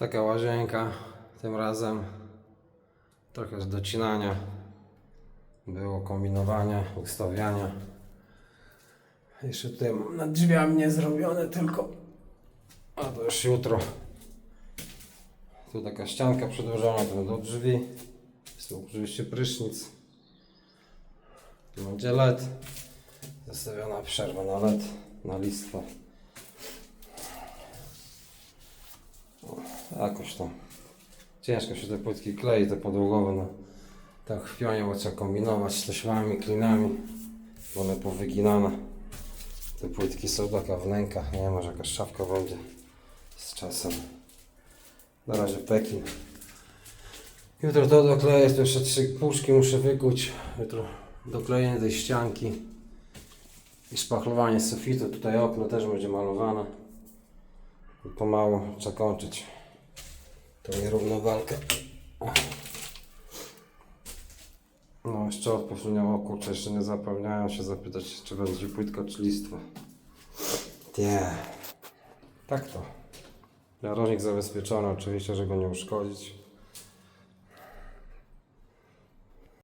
Taka łazienka tym razem. Trochę z docinania. Było kombinowania, ustawiania. Jeszcze tutaj mam nad drzwiami nie zrobione tylko. A to już jutro. Tu taka ścianka przedłużona tu do drzwi. Jest tu oczywiście prysznic. Tu będzie LED. Zostawiona przerwa na LED, na listwę. Jakoś tam. Ciężko się te płytki klei, te podłogowe. No. Tak w pionie, bo trzeba kombinować z taśmami, klinami. Bo one powyginane. Te płytki są taka wnęka. Nie wiem, może jakaś szafka będzie z czasem. Na razie Pekin. Jutro to dokleję, tu jeszcze trzy puszki muszę wykuć. Jutro doklejenie tej ścianki i szpachlowanie sufitu. Tutaj okno też będzie malowane. Pomału trzeba kończyć tą nierównowalkę. No jeszcze odpowiednio o kurczę, jeszcze nie zapomniałem się zapytać, czy będzie płytka czy listwa. Nie. Tak to. Narożnik zabezpieczony, oczywiście, żeby go nie uszkodzić.